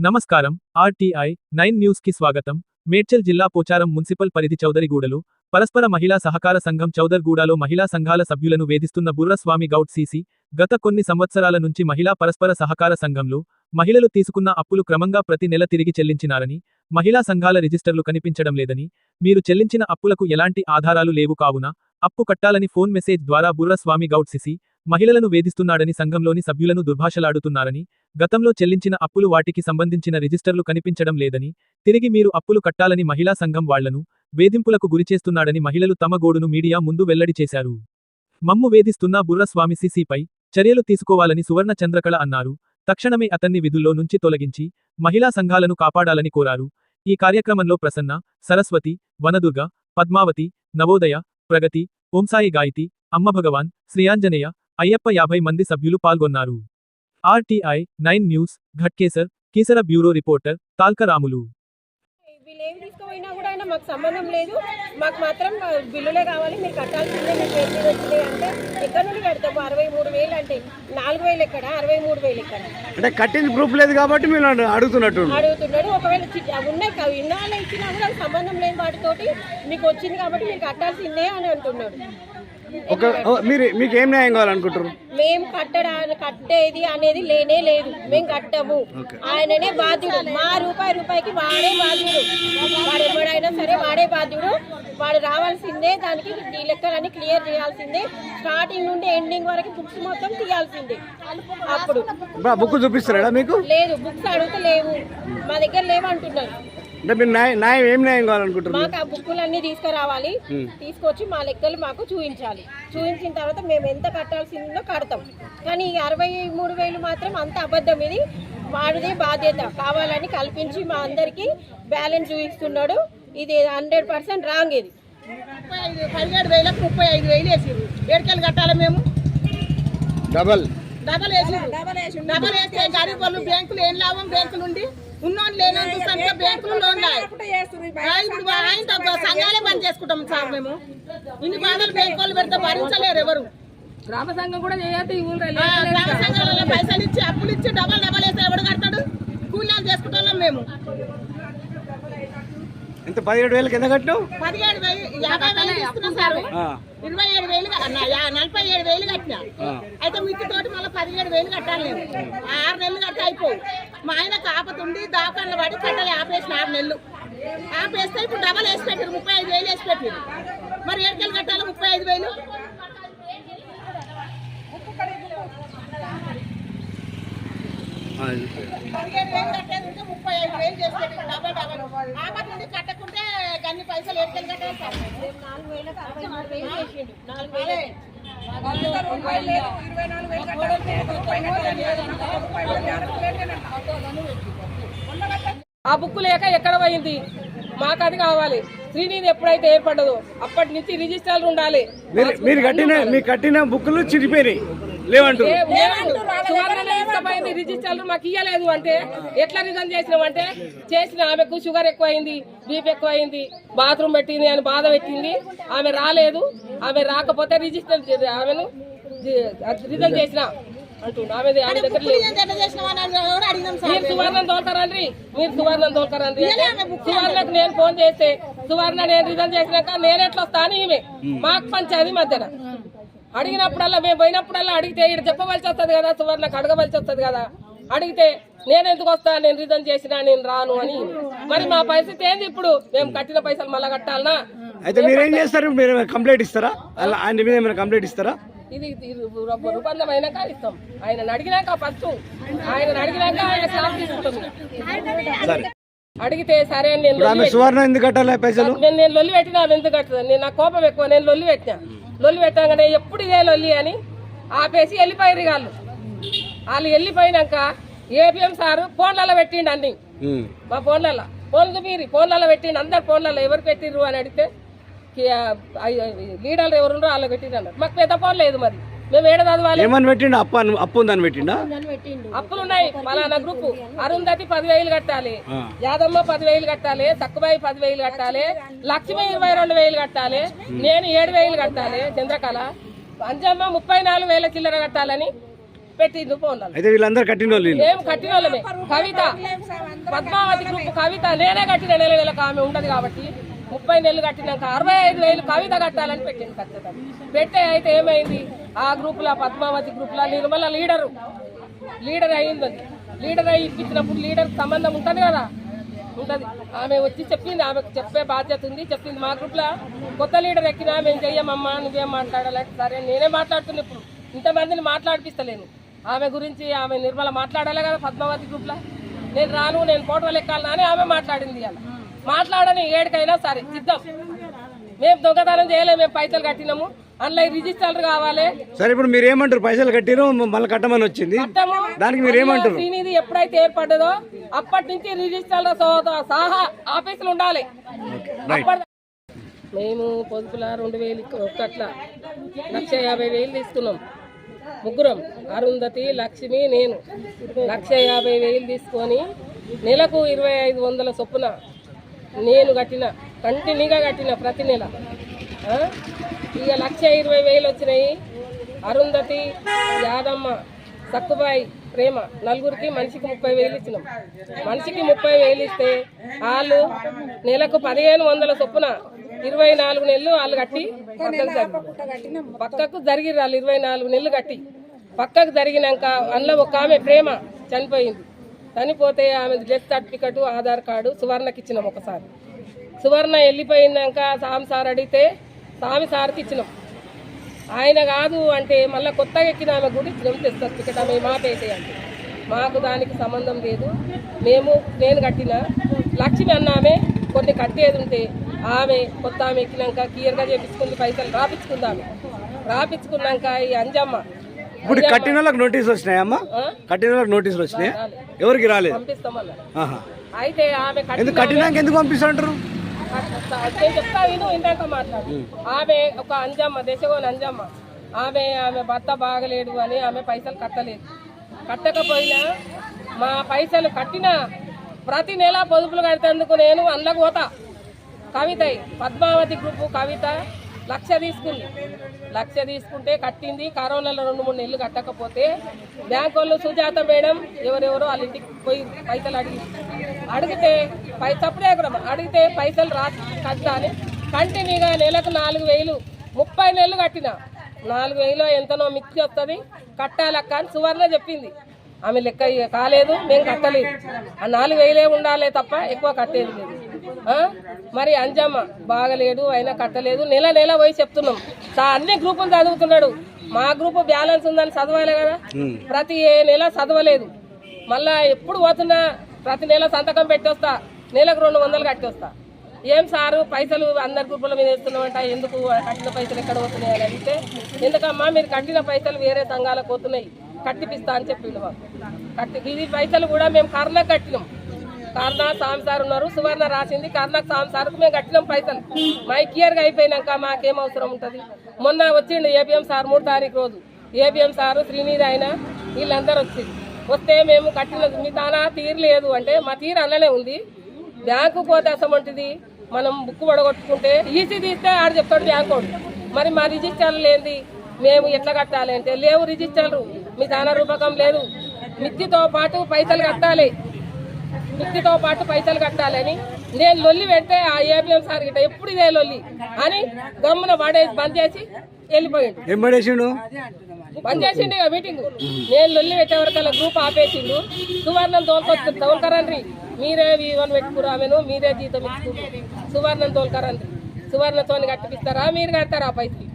నమస్కారం RTI nine న్యూస్కి స్వాగతం. మేడ్చల్ జిల్లా పోచారం మున్సిపల్ పరిధి చౌదరిగూడలు పరస్పర మహిళా సహకార సంఘం చౌదర్గూడలో మహిళా సంఘాల సభ్యులను వేధిస్తున్న బుర్రస్వామి గౌడ్ సీసీ గత కొన్ని సంవత్సరాల నుంచి మహిళా పరస్పర సహకార సంఘంలో మహిళలు తీసుకున్న అప్పులు క్రమంగా ప్రతి నెల తిరిగి చెల్లించినారని మహిళా సంఘాల రిజిస్టర్లు కనిపించడం లేదని మీరు చెల్లించిన అప్పులకు ఎలాంటి ఆధారాలు లేవు కావున అప్పు కట్టాలని ఫోన్ మెసేజ్ ద్వారా బుర్రస్వామి గౌడ్ సిసి మహిళలను వేధిస్తున్నాడని సంఘంలోని సభ్యులను దుర్భాషలాడుతున్నారని గతంలో చెల్లించిన అప్పులు వాటికి సంబంధించిన రిజిస్టర్లు కనిపించడం లేదని తిరిగి మీరు అప్పులు కట్టాలని మహిళా సంఘం వాళ్ళను వేధింపులకు గురిచేస్తున్నాడని మహిళలు తమ గోడును మీడియా ముందు వెల్లడి చేశారు. మమ్ము వేధిస్తున్న బుర్రస్వామి సిసిపై చర్యలు తీసుకోవాలని సువర్ణ చంద్రకళ అన్నారు. తక్షణమే అతన్ని విధుల్లో నుంచి తొలగించి మహిళా సంఘాలను కాపాడాలని కోరారు. ఈ కార్యక్రమంలో ప్రసన్న సరస్వతి వనదుర్గ పద్మావతి నవోదయ ప్రగతి ఓంసాయి గాయతి అమ్మ భగవాన్ శ్రీయాంజనేయ అయ్యప్ప యాభై మంది సభ్యులు పాల్గొన్నారు. RTI nine news Ghatkesar Keesara bureau reporter Talkaramulu. వీళ్ళు ఏం తీసుకుపోయినా కూడా అయినా మాకు సంబంధం లేదు. మాకు మాత్రం బిల్లులే కావాలి. మీరు కట్టాల్సిందే మీకు ఏం వచ్చినాయి అంటే ఎక్కడి నుండి కడతాము అరవై మూడు వేలు అంటే నాలుగు వేలు ఎక్కడ? అరవై మూడు వేలు ఎక్కడ? అంటే కట్టింది ప్రూఫ్ లేదు కాబట్టి మీరు అడుగుతున్నట్టు అడుగుతున్నాడు. ఒకవేళ ఉన్నాయి ఇన్నాళ్ళు ఇచ్చినా కూడా సంబంధం లేని వాటితోటి మీకు వచ్చింది కాబట్టి మీరు కట్టాల్సిందే అని అంటున్నాడు. ఒక మీరు మీకు ఏం న్యాయం కావాలనుకుంటారు మేము కట్టడా కట్టేది అనేది లేనే లేదు. మేము కట్టము. ఆయననే బాధ్యుడు. మా రూపాయి రూపాయికి వాడే బాధ్యుడు. వాడు ఎవడైనా సరే వాడే బాధ్యుడు. వాడు రావాల్సిందే దానికి ఈ లెక్కలన్నీ క్లియర్ చేయాల్సిందే. స్టార్టింగ్ నుండి ఎండింగ్ వరకు బుక్స్ మొత్తం తీయాల్సిందే. అప్పుడు. బుక్ చూపిస్తారా మీకు? లేదు బుక్స్ అడిగితే లేవు మా దగ్గర లేవు అంటున్నారు అంటే మీరు న్యాయం న్యాయం ఏం న్యాయం కావాలనుకుంటారు మాకు ఆ బుక్కులన్నీ తీసుకురావాలి. తీసుకొచ్చి మా లెక్కలు మాకు చూపించాలి. చూపించిన తర్వాత మేము ఎంత కట్టాల్సిందో కడతాం. కానీ ఈ అరవై మూడు వేలు మాత్రం అంత అబద్ధం. ఇది వాడిదే బాధ్యత. కావాలని కల్పించి మా అందరికి బ్యాలెన్స్ చూపిస్తున్నాడు. ఇది హండ్రెడ్ పర్సెంట్ రాంగ్ ఇది. ముప్పై ఐదు పదిహేడు వేలకు ముప్పై ఐదు వేలు వేసిర్రు. ఏడుకెళ్ళి కట్టాలి మేము? డబల్. డబల్ వేసిర్రు. డబల్ వేస్తే గరీబ్ వాళ్ళు బ్యాంకులు ఏం లాభం బ్యాంకులు ఉండి ఉన్నోళ్ళు లేనని చూస్తాను బ్యాంకులు లోన్ లాయ్. ఆ, ఇప్పుడు ఆయనతో సంఘాలే బంద్ చేసుకుంటాం సార్ మేము. ఇన్ని బాధలు బ్యాంకు వాళ్ళు పెడితే భరించలేరు ఎవరు. గ్రామ సంఘం కూడా చేయొద్దు ఈ ఊళ్ళో గ్రామ సంఘాలలో పైసలు ఇచ్చి అప్పులు ఇచ్చి డబల్ డబల్ వేస్తే ఎవడు కడతాడు? కూలీలు చేసుకుంటాం మేము. ఎంత పదిహేడు వేలకి ఎంత కట్టినావు? పదిహేడు వేలు యాభై వేలు తీసుకున్నాం సార్. ఆ, ఇరవై ఏడు వేలు నలభై ఏడు వేలు కట్టినా. అయితే మిత్తి తోటి మళ్ళీ పదిహేడు వేలు కట్టాలి నేను. ఆరు నెలలు కట్టి మా ఆయన కాపతుండి దాకాళ్ళు పడి కట్టాలి ఆపేసిన ఆరు నెలలు. ఆపేస్తే ఇప్పుడు డబల్ వేసి పెట్టారు ముప్పై ఐదు వేలు వేసి పెట్టారు. మరి ఏడుకెళ్ళి కట్టాలి ముప్పై ఐదు వేలు? ఆ, పదిహేడు వేలు కట్టేది ఉంటే ముప్పై ఐదు వేలు డబల్ డబల్. గన్ని పైసలు ఏడుకెళ్ళి కట్టాలి? సార్ నాలుగు వేలకు అరవై మూడు వేలు చేసిండు. నాలుగు వేలు. ఆ బుక్ లేక ఎక్కడ పోయింది? మాకు అది కావాలి. శ్రీనిధి ఎప్పుడైతే ఏర్పడదో అప్పటి నుంచి రిజిస్టర్లు ఉండాలి. మీరు మీరు కట్టిన మీరు కట్టిన బుక్లు చిరిపోయినాయి. లేవంటారు సువర్ణ తీసుకుపోయింది రిజిస్టర్లు మాకు ఇయ్యలేదు అంటే ఎట్లా రిజన్ చేసినాం అంటే చేసిన ఆమెకు షుగర్ ఎక్కువైంది బీపీ ఎక్కువైంది బాత్రూమ్ పెట్టింది అని బాధ పెట్టింది. ఆమె రాలేదు ఆమె రాకపోతే రిజిస్టర్ చే- ఆమెను రిజన్ చేసిన. మీరు సువర్ణం తోలుతారండి మీరు సువర్ణం తోలుతారండి సువర్ణకు నేను ఫోన్ చేస్తే సువర్ణ నేను రిజల్ట్ చేసినాక నేను ఎట్లా వస్తా అని ఈమె. మాకు పంచాది మధ్యన. అడిగినప్పుడల్లా మేము పోయినప్పుడల్లా అడిగితే ఇక్కడ చెప్పవలసి వస్తుంది కదా సువర్ణకు అడగవలసి వస్తుంది కదా. అడిగితే నేను ఎందుకు వస్తా? నేను రిజల్ట్ చేసినా నేను రాను అని. మరి మా పరిస్థితి ఏంది ఇప్పుడు? మేము కట్టిన పైసలు మళ్ళీ కట్టాలనా? అయితే మీరు ఏం చేస్తారు? మీరు కంప్లైంట్ ఇస్తారా? అలా ఆయన మీద ఏమైనా కంప్లైంట్ ఇస్తారా? ఇది ఇది రు- రుబంధం అయినాక ఇస్తాం ఆయన అడిగినాక ఫస్ట్ ఆయన అడిగినాక ఆయన స్లాబ్ తీసుకుంటుంది. అడిగితే సరే అని నేను సువర్ణ ఎందుకు కట్టాలి పైసలు? నేను నేను లొల్లి పెట్టినా ఎందుకు కట్టదు? నేను నా కోపం ఎక్కువ నేను లొల్లి పెట్టినా. లొల్లి పెట్టాగానే ఎప్పుడు ఇదే లొల్లి అని ఆపేసి వెళ్ళిపోయారు వాళ్ళు. వాళ్ళు వెళ్ళిపోయినాక ఏపీఎం సారు ఫోన్లలో పెట్టిండు అన్ని. మా ఫోన్లలో. ఫోన్లు మీరు ఫోన్లలో పెట్టిండు. అందరు ఫోన్లలో ఎవరు పెట్టిర్రు అని అడిగితే లీడర్లు ఎవరు వాళ్ళు పెట్టిండు అన్నారు. మాకు పెద్ద ఫోన్ లేదు మరి. మేము ఏడ చదవాలి ఏమని పెట్టిండు? అప్పు అని- అప్పు ఉందని పెట్టిండా? అప్పులు ఉన్నాయి పలానా గ్రూప్. అరుంధతి పదివేలు కట్టాలి. యాదమ్మ పదివేలు కట్టాలి. తక్కువై పదివేలు కట్టాలి. లక్ష్మి ఇరవై రెండు వేలు కట్టాలి. నేను ఏడు వేలు కట్టాలి. చంద్రకళ. అంజమ్మ ముప్పై నాలుగు వేల చిల్లర కట్టాలని పెట్టిండు ఫోన్లలో. అయితే వీళ్ళందరూ కట్టిన వాళ్ళు వీళ్ళు. మేము కట్టిన వాళ్ళమే? కవిత. పద్మావతి గ్రూప్ కవిత. నేనే కట్టిన నెల నెలకు ఆమె ఉంటది కాబట్టి. ముప్పై నెలలు కట్టినాక అరవై ఐదు వేలు కవిత కట్టాలని పెట్టింది ఖచ్చితంగా పెట్టే అయితే ఏమైంది? ఆ గ్రూప్లో పద్మావతి గ్రూప్లో నిర్మల లీడరు లీడర్ అయింది అది. లీడర్ అయి ఇప్పించినప్పుడు లీడర్ సంబంధం ఉంటుంది కదా? ఉంటుంది. ఆమె వచ్చి చెప్పింది ఆమెకు చెప్పే బాధ్యత ఉంది. చెప్పింది మా గ్రూప్లో కొత్త లీడర్ ఎక్కినా మేము చెయ్యమమ్మా నువ్వేం మాట్లాడాలి సరే నేనే మాట్లాడుతున్నా ఇప్పుడు. ఇంతమందిని మాట్లాడిపిస్తలేను. ఆమె గురించి ఆమె నిర్మల మాట్లాడాలి కదా పద్మావతి గ్రూప్లో నేను రాను నేను ఫోటోలు ఎక్కాలని ఆమె మాట్లాడింది అలా మాట్లాడని ఏడికైనా సరే సిద్ధం. మేము దొంగతనం చేయలేము మేము పైసలు కట్టినాము. అందులో రిజిస్టర్లు కావాలి. సరే ఇప్పుడు మీరు ఏమంటారు? పైసలు కట్టిరు మళ్ళీ కట్టమని వచ్చింది. దానికి మీరు ఏమంటారు? శ్రీనిధి ఎప్పుడైతే ఏర్పడ్డదో అప్పటి నుంచి రిజిస్టర్ల సో- సహా ఆఫీసులు ఉండాలి. మేము పొదుపుల రెండు వేలు ఒక్కట్ల లక్ష యాభై వేలు తీసుకున్నాం. ముగ్గురం అరుంధతి లక్ష్మి నేను. లక్ష యాభై వేలు తీసుకొని నెలకు ఇరవై ఐదు వందల చొప్పున నేను కట్టిన కంటిన్యూగా కట్టిన ప్రతి నెల. ఇక లక్ష ఇరవై వేలు వచ్చినాయి. అరుంధతి యాదమ్మ సక్కుబాయి ప్రేమ నలుగురికి మనిషికి ముప్పై వేలు ఇచ్చినాం. మనిషికి ముప్పై వేలు ఇస్తే వాళ్ళు నెలకు పదిహేను వందల చొప్పున ఇరవై నాలుగు నెలలు వాళ్ళు కట్టి పక్కకు జరిగి పక్కకు జరిగిర్రు వాళ్ళు ఇరవై నాలుగు నెలలు కట్టి. పక్కకు జరిగినాక అందులో ఒక ఆమె ప్రేమ చనిపోయింది. చనిపోతే ఆమె డెత్ సర్టిఫికెట్ ఆధార్ కార్డు సువర్ణకి ఇచ్చినాం ఒకసారి. సువర్ణ వెళ్ళిపోయినాక సామి సార్ అడిగితే సామి సార్కి ఇచ్చినాం. ఆయన కాదు అంటే మళ్ళీ కొత్తగా ఎక్కిన ఆమె కూడా ఇచ్చినాం డెత్ సర్టిఫికెట్ ఆమె మాపైతే అంటే మాకు దానికి సంబంధం లేదు. మేము నేను కట్టిన లక్ష్మి అన్న ఆమె కొన్ని కట్టేది ఉంటే ఆమె కొత్త ఆమె ఎక్కినాక క్లియర్గా చేపించుకుంది పైసలు రాపించుకుందామె రాపించుకున్నాక ఈ అంజమ్మ ఇప్పుడు కట్టిన వాళ్ళకి నోటీసులు వచ్చినాయమ్మా? కట్టిన వాళ్ళకి నోటీసులు వచ్చినాయి? ఎవరికి రాలేదు. అయితే ఆమె ఎందుకు కట్టిన కట్టినాక ఎందుకు పంపిస్తుంటారు నేను చెప్తా విను ఇందాక మాట్లాడు. ఆమె ఒక అంజమ్మ దేశగోని అంజమ్మ. ఆమె ఆమె భర్త బాగలేడు అని ఆమె పైసలు కట్టలేదు. కట్టకపోయినా మా పైసలు కట్టిన ప్రతి నెల పొదుపులు కట్టేందుకు నేను అందులోకి పోతా. కవిత పద్మావతి గ్రూపు కవిత లక్ష తీసుకుంది లక్ష తీసుకుంటే కట్టింది. కరోనాలో రెండు మూడు నెలలు కట్టకపోతే బ్యాంక్ వాళ్ళు సుజాత మేడం ఎవరెవరో వాళ్ళ ఇంటికి పోయి పైసలు అడిగి అడిగితే పై తప్పుడే కూడా అడిగితే పైసలు రా కట్టా అని. కంటిన్యూగా నెలకు నాలుగు వేలు ముప్పై నెలలు కట్టిన. నాలుగు వేలు ఎంతనో మిక్కి వస్తుంది కట్టాలక్క అని సువర్ణ చెప్పింది. ఆమె లెక్క కాలేదు. మేము కట్టలేదు. ఆ నాలుగు వేలే ఉండాలే తప్ప ఎక్కువ కట్టేది లేదు. మరి అంజమ్మ బాగలేడు అయినా కట్టలేదు. నెల నెల పోయి చెప్తున్నాం. అన్ని గ్రూపులు చదువుతున్నాడు. మా గ్రూపు బ్యాలెన్స్ ఉందని చదవాలి కదా? ప్రతి ఏ నెల చదవలేదు. మళ్ళా ఎప్పుడు పోతున్నా ప్రతి నెల సంతకం పెట్టొస్తా. నెలకు రెండు వందలు కట్టొస్తా. ఏం సారు పైసలు అందరి గ్రూపుల మీద వేస్తున్నామంట ఎందుకు కట్టిన పైసలు ఎక్కడ పోతున్నాయి అని అడిగితే ఎందుకమ్మా మీరు కట్టిన పైసలు వేరే సంఘాలకు పోతున్నాయి. కట్టిపిస్తా అని చెప్పిండు మాకు. కట్టి ఇది పైసలు కూడా మేము కర్ణకు కట్టినాం. కర్ణ సామి సార్ ఉన్నారు సువర్ణ రాసింది. కర్ణకు సామి సార్కు మేము కట్టినాం పైసలు. మా క్లియర్గా అయిపోయినాక మాకేం అవసరం ఉంటుంది? మొన్న వచ్చిండు ఏబిఎం సార్ మూడు తారీఖు రోజు. ఏబిఎం సారు శ్రీనిధి ఆయన వీళ్ళందరూ వచ్చింది వస్తే మేము కట్టిన మీ తానా తీరు లేదు అంటే మా తీరు అలానే ఉంది. బ్యాంకు పోతే వంటిది మనం బుక్ పడగొట్టుకుంటే ఈసీ తీస్తే ఆడు చెప్తాడు బ్యాంకు మరి మా రిజిస్టర్లు లేనిది మేము ఎట్లా కట్టాలి అంటే లేవు రిజిస్టర్లు. మీ దాన రూపకం లేదు. మిత్తితో పాటు పైసలు కట్టాలి. మిత్తితో పాటు పైసలు కట్టాలని నేను లొల్లి పెడితే ఆ ఏబిఎం సార్ గిట్ట ఎప్పుడు ఇదే లొల్లి అని గమ్మున పడేసి బంద్ చేసి వెళ్ళిపోయిండు. బంద్ చేసిండు ఇక మీటింగ్. నేను లొల్లి పెట్టే వరకు గ్రూప్ ఆపేసిండు. సువర్ణం తోలుకొచ్చి తోలుకరండ్రి మీరే వీవన్ పెట్టుకురు ఆమెను మీరే జీతం ఇచ్చుకుంటారు సువర్ణం తోలుకరండ్రి సువర్ణతో కట్టిపిస్తారా? మీరు కడతారా పైసలు?